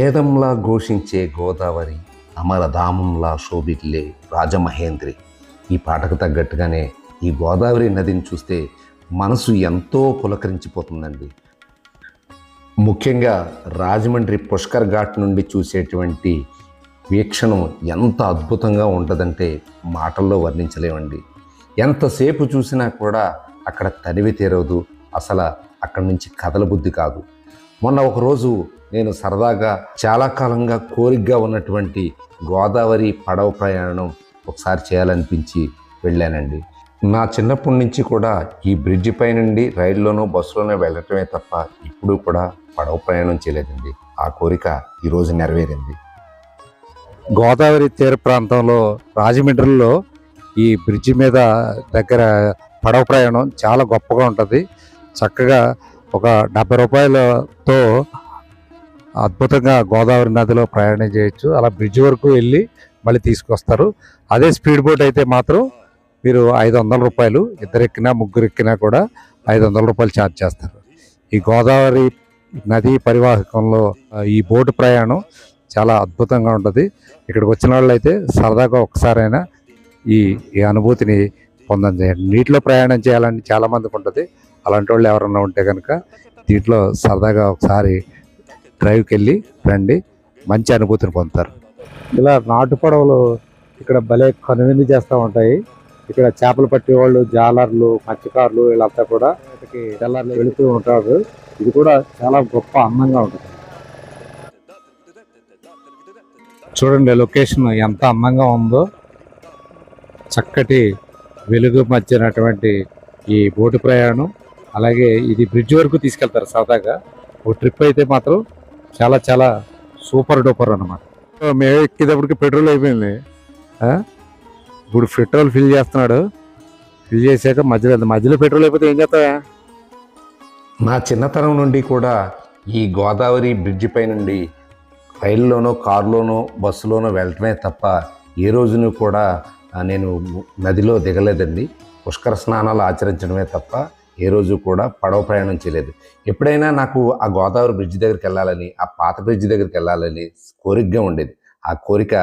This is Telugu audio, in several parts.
వేదంలా ఘోషించే గోదావరి అమరధామంలా శోభిల్లే రాజమహేంద్రి. ఈ పాటకు తగ్గట్టుగానే ఈ గోదావరి నదిని చూస్తే మనసు ఎంతో పులకరించిపోతుందండి. ముఖ్యంగా రాజమండ్రి పుష్కర్ ఘాట్ నుండి చూసేటువంటి వీక్షణం ఎంత అద్భుతంగా ఉంటుందంటే మాటల్లో వర్ణించలేమండి. ఎంతసేపు చూసినా కూడా అక్కడ తనివి తీరదు అసలు అక్కడి నుంచి కథల బుద్ధి కాదు. మొన్న ఒకరోజు నేను సరదాగా చాలా కాలంగా కోరికగా ఉన్నటువంటి గోదావరి పడవ ప్రయాణం ఒకసారి చేయాలనిపించి వెళ్ళానండి. నా చిన్నప్పటి నుంచి కూడా ఈ బ్రిడ్జి పై నుండి రైల్లోనో బస్సులోనో వెళ్ళటమే తప్ప ఇప్పుడు కూడా పడవ ప్రయాణం చేయలేదండి. ఆ కోరిక ఈరోజు నెరవేరింది. గోదావరి తీర ప్రాంతంలో రాజమండ్రిలో ఈ బ్రిడ్జి మీద దగ్గర పడవ ప్రయాణం చాలా గొప్పగా ఉంటుంది. చక్కగా ఒక డెబ్బై రూపాయలతో అద్భుతంగా గోదావరి నదిలో ప్రయాణం చేయొచ్చు. అలా బ్రిడ్జ్ వరకు వెళ్ళి మళ్ళీ తీసుకొస్తారు. అదే స్పీడ్ బోట్ అయితే మాత్రం మీరు ఐదు వందల రూపాయలు ఇద్దరు ఎక్కినా ముగ్గురు ఎక్కినా కూడా ఐదు వందల రూపాయలు ఛార్జ్ చేస్తారు. ఈ గోదావరి నదీ పరివాహకంలో ఈ బోటు ప్రయాణం చాలా అద్భుతంగా ఉంటుంది. ఇక్కడికి వచ్చిన వాళ్ళు అయితే సరదాగా ఒకసారైనా ఈ ఈ అనుభూతిని పొందండి నీటిలో ప్రయాణం చేయాలని చాలా మందికి ఉంటుంది. అలాంటి వాళ్ళు ఎవరన్నా ఉంటే కనుక దీంట్లో సరదాగా ఒకసారి డ్రైవ్కి వెళ్ళి రండి. మంచి అనుభూతిని పొందుతారు. ఇలా నాటు పడవలు ఇక్కడ భలే కనువిందు చేస్తూ ఉంటాయి. ఇక్కడ చేపలు పట్టే వాళ్ళు జాలర్లు మత్స్యకారులు వీళ్ళంతా కూడా ఇక్కడికి తెల్లారి వెళుతూ ఉంటారు. ఇది కూడా చాలా గొప్ప అందంగా ఉంటుంది. చూడండి లొకేషన్ ఎంత అందంగా ఉందో. చక్కటి వెలుగు మధ్యనటువంటి ఈ బోటు ప్రయాణం. అలాగే ఇది బ్రిడ్జ్ వరకు తీసుకెళ్తారు సరదాగా ఒక ట్రిప్ అయితే మాత్రం చాలా చాలా సూపర్ డూపర్ అనమాట మేము ఎక్కేటప్పటికి పెట్రోల్ అయిపోయింది. ఆ? ఇప్పుడు పెట్రోల్ ఫిల్ చేస్తున్నాడు. ఫిల్ చేశాక మధ్యలో మధ్యలో పెట్రోల్ అయిపోతే ఏం చేస్తావా? నా చిన్నతనం నుండి కూడా ఈ గోదావరి బ్రిడ్జి పై నుండి రైల్లోనో కారులోనో బస్సులోనో వెళ్ళటమే తప్ప ఏ రోజును కూడా నేను నదిలో దిగలేదండి. పుష్కర స్నానాలు ఆచరించడమే తప్ప ఏ రోజు కూడా పడవ ప్రయాణం చేయలేదు. ఎప్పుడైనా నాకు ఆ గోదావరి బ్రిడ్జి దగ్గరికి వెళ్ళాలని ఆ పాత బ్రిడ్జి దగ్గరికి వెళ్ళాలని కోరికగా ఉండేది. ఆ కోరిక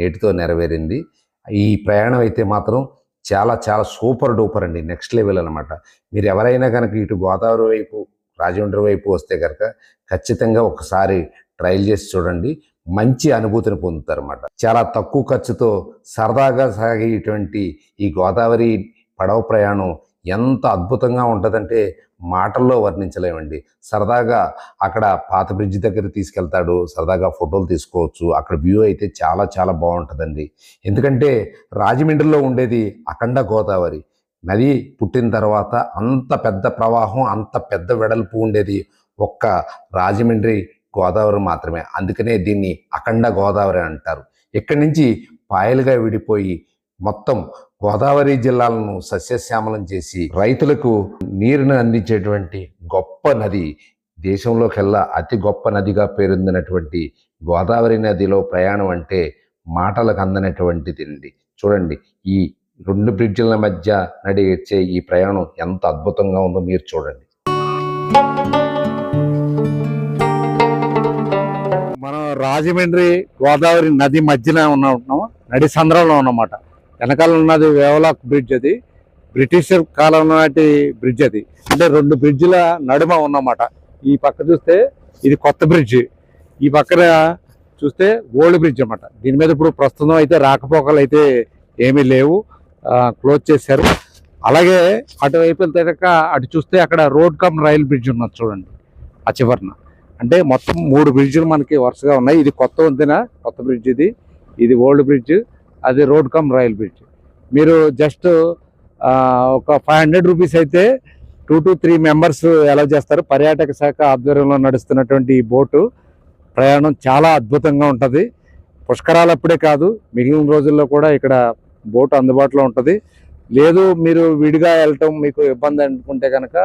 నేటితో నెరవేరింది. ఈ ప్రయాణం అయితే మాత్రం చాలా చాలా సూపర్ డూపర్ అండి. నెక్స్ట్ లెవెల్ అనమాట మీరు ఎవరైనా కనుక ఇటు గోదావరి వైపు రాజమండ్రి వైపు వస్తే కనుక ఖచ్చితంగా ఒకసారి ట్రయల్ చేసి చూడండి. మంచి అనుభూతిని పొందుతారు అన్నమాట చాలా తక్కువ ఖర్చుతో సరదాగా సాగేటువంటి ఈ గోదావరి పడవ ప్రయాణం ఎంత అద్భుతంగా ఉంటుందంటే మాటల్లో వర్ణించలేమండి. సరదాగా అక్కడ పాత బ్రిడ్జ్ దగ్గర తీసుకెళ్తాడు సరదాగా ఫోటోలు తీసుకోవచ్చు అక్కడ వ్యూ అయితే చాలా చాలా బాగుంటుందండి. ఎందుకంటే రాజమండ్రిలో ఉండేది అఖండ గోదావరి. నది పుట్టిన తర్వాత అంత పెద్ద ప్రవాహం అంత పెద్ద వెడల్పు ఉండేది ఒక్క రాజమండ్రి గోదావరి మాత్రమే. అందుకనే దీన్ని అఖండ గోదావరి అంటారు. ఇక్కడి నుంచి పాయలుగా విడిపోయి మొత్తం గోదావరి జిల్లాలను సస్యశ్యామలం చేసి రైతులకు నీరుని అందించేటువంటి గొప్ప నది దేశంలోకెల్లా అతి గొప్ప నదిగా పేరొందినటువంటి గోదావరి నదిలో ప్రయాణం అంటే మాటలకు అందనటువంటిది అండి చూడండి ఈ రెండు బ్రిడ్జిల మధ్య నడిచే ఈ ప్రయాణం ఎంత అద్భుతంగా ఉందో మీరు చూడండి. మనం రాజమండ్రి గోదావరి నది మధ్యన ఉన్న ఉంటున్నాము నడి సంద్రంలో ఉన్నమాట వెనకాల ఉన్నది వేవలాక్ బ్రిడ్జ్ అది. బ్రిటిష్ కాలం నాటి బ్రిడ్జ్ అది. అంటే రెండు బ్రిడ్జ్ల నడుమ ఉన్నమాట. ఈ పక్క చూస్తే ఇది కొత్త బ్రిడ్జ్. ఈ పక్కన చూస్తే ఓల్డ్ బ్రిడ్జ్ అన్నమాట. దీని మీద ఇప్పుడు ప్రస్తుతం అయితే రాకపోకలు అయితే ఏమీ లేవు. క్లోజ్ చేశారు. అలాగే అటువైపు వెళ్తే అటు చూస్తే అక్కడ రోడ్ కమ్ రైల్ బ్రిడ్జ్ ఉన్నది చూడండి. ఆ చివరన. అంటే మొత్తం మూడు బ్రిడ్జ్లు మనకి వరుసగా ఉన్నాయి. ఇది కొత్త వంతెన కొత్త బ్రిడ్జ్ ఇది. ఇది ఓల్డ్ బ్రిడ్జ్. అది రోడ్ కమ్ రైల్ బ్రిడ్జ్ మీరు జస్ట్ ఒక ఫైవ్ హండ్రెడ్ రూపీస్ అయితే టూ టు త్రీ మెంబర్స్ ఎలా చేస్తారు. పర్యాటక శాఖ ఆధ్వర్యంలో నడుస్తున్నటువంటి ఈ బోటు ప్రయాణం చాలా అద్భుతంగా ఉంటుంది. పుష్కరాలు అప్పుడే కాదు మిగిలిన రోజుల్లో కూడా ఇక్కడ బోటు అందుబాటులో ఉంటుంది. లేదు మీరు విడిగా వెళ్ళటం మీకు ఇబ్బంది అనుకుంటే కనుక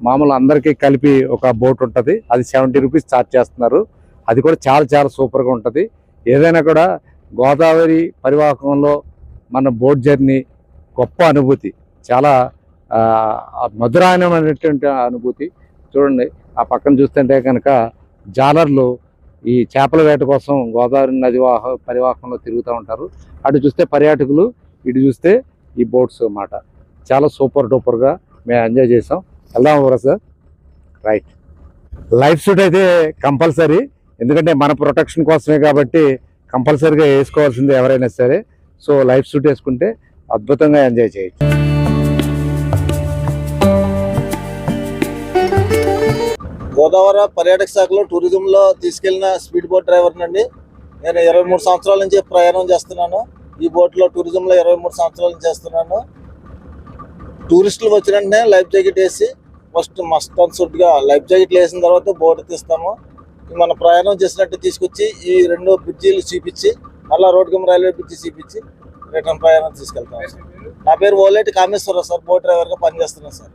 మామూలు అందరికీ కలిపి ఒక బోట్ ఉంటుంది. అది సెవెంటీ రూపీస్ ఛార్జ్ చేస్తున్నారు. అది కూడా చాలా చాలా సూపర్గా ఉంటుంది. ఏదైనా కూడా గోదావరి పరివాహకంలో మన బోట్ జర్నీ గొప్ప అనుభూతి. చాలా మధురాయనమైనటువంటి అనుభూతి. చూడండి ఆ పక్కన చూస్తుంటే కనుక జాలర్లు ఈ చేపల వేట కోసం గోదావరి నది వాహ పరివాహకంలో తిరుగుతూ ఉంటారు. అటు చూస్తే పర్యాటకులు ఇటు చూస్తే ఈ బోట్స్ అన్నమాట. చాలా సూపర్ డూపర్గా మేము ఎంజాయ్ చేసాం వెళ్దాం ఎవరా సార్? రైట్. లైఫ్ సూట్ అయితే కంపల్సరీ. ఎందుకంటే మన ప్రొటెక్షన్ కోసమే కాబట్టి కంపల్సరీగా వేసుకోవాల్సింది ఎవరైనా సరే. సో లైఫ్ సూట్ వేసుకుంటే అద్భుతంగా ఎంజాయ్ చేయొచ్చు. గోదావరి పర్యాటక శాఖలో టూరిజంలో తీసుకెళ్ళిన స్పీడ్ బోట్ డ్రైవర్ నండి నేను ఇరవై మూడు సంవత్సరాల నుంచి ప్రయాణం చేస్తున్నాను. ఈ బోట్లో టూరిజంలో ఇరవై మూడు సంవత్సరాల నుంచి చేస్తున్నాను. టూరిస్టులు వచ్చిన వెంటనే లైఫ్ జాకెట్ వేసి ఫస్ట్ మస్ట్ అండ్ లైఫ్ జాకెట్లు వేసిన తర్వాత బోట్ తీస్తాము. మన ప్రయాణం చేసినట్టు తీసుకొచ్చి ఈ రెండు బ్రిడ్జీలు చూపించి మళ్ళీ రోడ్డు రైల్వే బ్రిడ్జి చూపించి రిటర్న్ ప్రయాణం తీసుకెళ్తాం. సార్. నా పేరు ఓలేటి కామేశ్వరరావు సార్ బోట్ డ్రైవర్గా పనిచేస్తున్నాను సార్.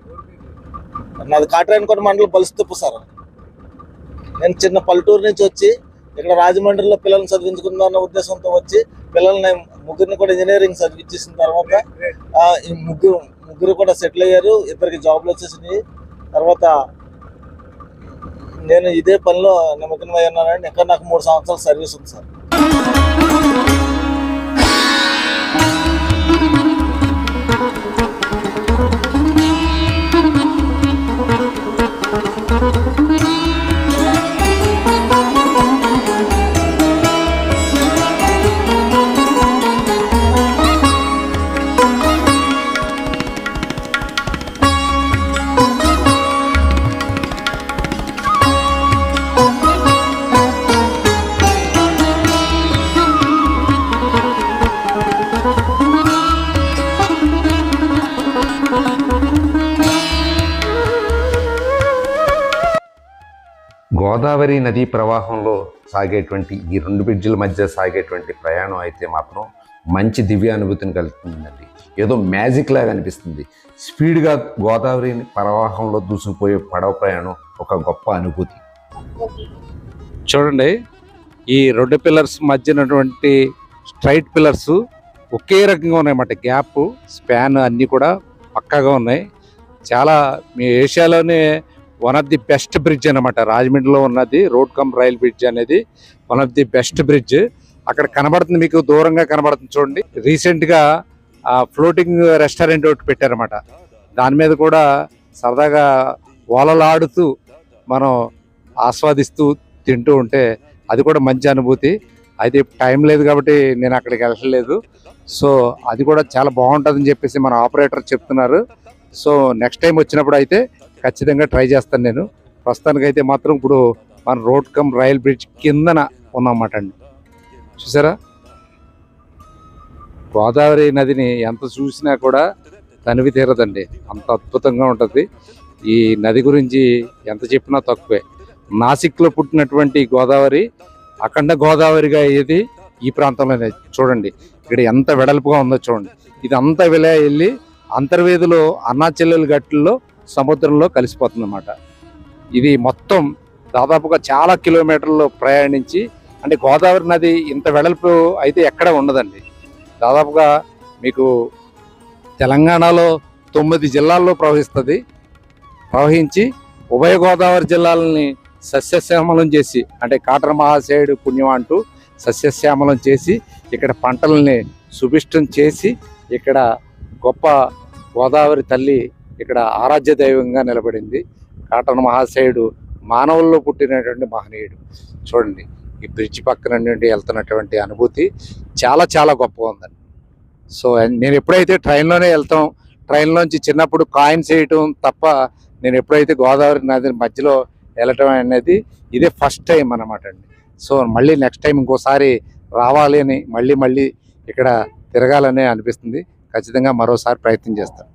నాది కాట్రాయనకోట మండలం పలుస్తుప్పు సార్. నేను చిన్న పల్లెటూరు నుంచి వచ్చి ఇక్కడ రాజమండ్రిలో పిల్లల్ని చదివించుకుందాం అన్న ఉద్దేశంతో వచ్చి పిల్లల్ని ముగ్గురిని కూడా ఇంజనీరింగ్ చదివించేసిన తర్వాత ఈ ముగ్గురు ముగ్గురు కూడా సెటిల్ అయ్యారు. ఇద్దరికి జాబ్లు వచ్చేసినాయి. తర్వాత నేను ఇదే పనిలో నిమగ్నమై ఉన్నానండి. ఇంకా నాకు మూడు సంవత్సరాల సర్వీస్ ఉంది సార్. గోదావరి నదీ ప్రవాహంలో సాగేటువంటి ఈ రెండు బ్రిడ్జిల మధ్య సాగేటువంటి ప్రయాణం అయితే మాత్రం మంచి దివ్య అనుభూతిని కలుగుతుందండి. ఏదో మ్యాజిక్ లాగా అనిపిస్తుంది. స్పీడ్గా గోదావరి ప్రవాహంలో దూసుకుపోయే పడవ ప్రయాణం ఒక గొప్ప అనుభూతి. చూడండి ఈ రెండు పిల్లర్స్ మధ్యనటువంటి స్ట్రైట్ పిల్లర్స్ ఒకే రకంగా ఉన్నాయన్నమాట. గ్యాప్ స్పాన్ అన్నీ కూడా పక్కాగా ఉన్నాయి. చాలా మీ ఏషియాలోనే one of the best bridge అనమాట రాజమండ్రిలో ఉన్నది రోడ్ కమ్ రైల్ బ్రిడ్జ్ అనేది one of the best bridge అక్కడ కనబడుతుంది మీకు దూరంగా కనబడుతుంది చూడండి. రీసెంట్గా ఫ్లోటింగ్ రెస్టారెంట్ ఒకటి పెట్టారన్నమాట. దాని మీద కూడా సరదాగా ఓలలాడుతూ మనం ఆస్వాదిస్తూ తింటూ ఉంటే అది కూడా మంచి అనుభూతి. అయితే టైం లేదు కాబట్టి నేను అక్కడికి వెళ్ళలేదు సో అది కూడా చాలా బాగుంటుందని చెప్పేసి మన ఆపరేటర్ చెప్తున్నారు. సో నెక్స్ట్ టైం వచ్చినప్పుడు అయితే ఖచ్చితంగా ట్రై చేస్తాను నేను. ప్రస్తుతానికి అయితే మాత్రం ఇప్పుడు మన రోడ్ కమ్ రైల్ బ్రిడ్జ్ కిందన ఉన్నమాట అండి. చూసారా? గోదావరి నదిని ఎంత చూసినా కూడా తనివి తీరదండి. అంత అద్భుతంగా ఉంటుంది. ఈ నది గురించి ఎంత చెప్పినా తక్కువే. నాసిక్లో పుట్టినటువంటి గోదావరి అఖండ గోదావరిగా అయ్యేది ఈ ప్రాంతంలోనే. చూడండి ఇక్కడ ఎంత వెడల్పుగా ఉందో చూడండి. ఇది అంతా వెళ్ళి అంతర్వేదిలో అన్నాచెల్లెలు గట్టుల్లో సముద్రంలో కలిసిపోతుంది అన్నమాట ఇది మొత్తం దాదాపుగా చాలా కిలోమీటర్లు ప్రయాణించి అంటే గోదావరి నది ఇంత వెడల్పు అయితే ఎక్కడ ఉండదండి. దాదాపుగా మీకు తెలంగాణలో తొమ్మిది జిల్లాల్లో ప్రవహిస్తుంది. ప్రవహించి ఉభయ గోదావరి జిల్లాలని సస్యశ్యామలం చేసి అంటే కాటర మహాశయుడు పుణ్యం అంటూ సస్యశ్యామలం చేసి ఇక్కడ పంటలని సుభిష్టం చేసి ఇక్కడ గొప్ప గోదావరి తల్లి ఇక్కడ ఆరాధ్య దైవంగా నిలబడింది. కాటన్ మహాశయుడు మానవుల్లో పుట్టినటువంటి మహనీయుడు. చూడండి ఈ బ్రిడ్జ్ పక్కన నుండి వెళ్తున్నటువంటి అనుభూతి చాలా చాలా గొప్పగా ఉందండి. సో నేను ఎప్పుడైతే ట్రైన్లోనే వెళ్తాం ట్రైన్లోంచి చిన్నప్పుడు కాయిన్స్ వేయటం తప్ప నేను ఎప్పుడైతే గోదావరి నది మధ్యలో వెళ్ళటం అనేది ఇదే ఫస్ట్ టైం అన్నమాట అండి. సో మళ్ళీ నెక్స్ట్ టైం ఇంకోసారి రావాలి అని మళ్ళీ మళ్ళీ ఇక్కడ తిరగాలనే అనిపిస్తుంది. ఖచ్చితంగా మరోసారి ప్రయత్నం చేస్తాను.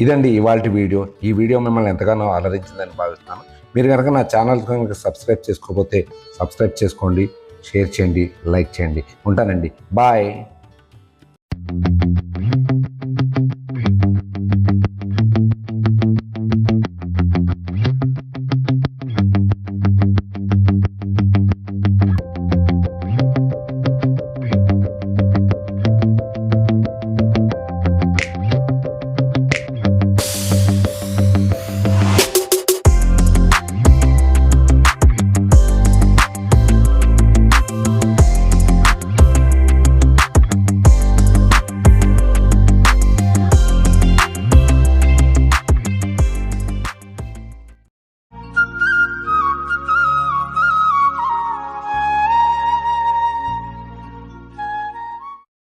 ఇదండి ఇవాళ వీడియో. ఈ వీడియో మిమ్మల్ని ఎంతగానో అలరించిందని భావిస్తున్నాను. మీరు కనుక నా ఛానల్ కనుక సబ్స్క్రైబ్ చేసుకోకపోతే సబ్స్క్రైబ్ చేసుకోండి షేర్ చేయండి లైక్ చేయండి. ఉంటానండి. బాయ్.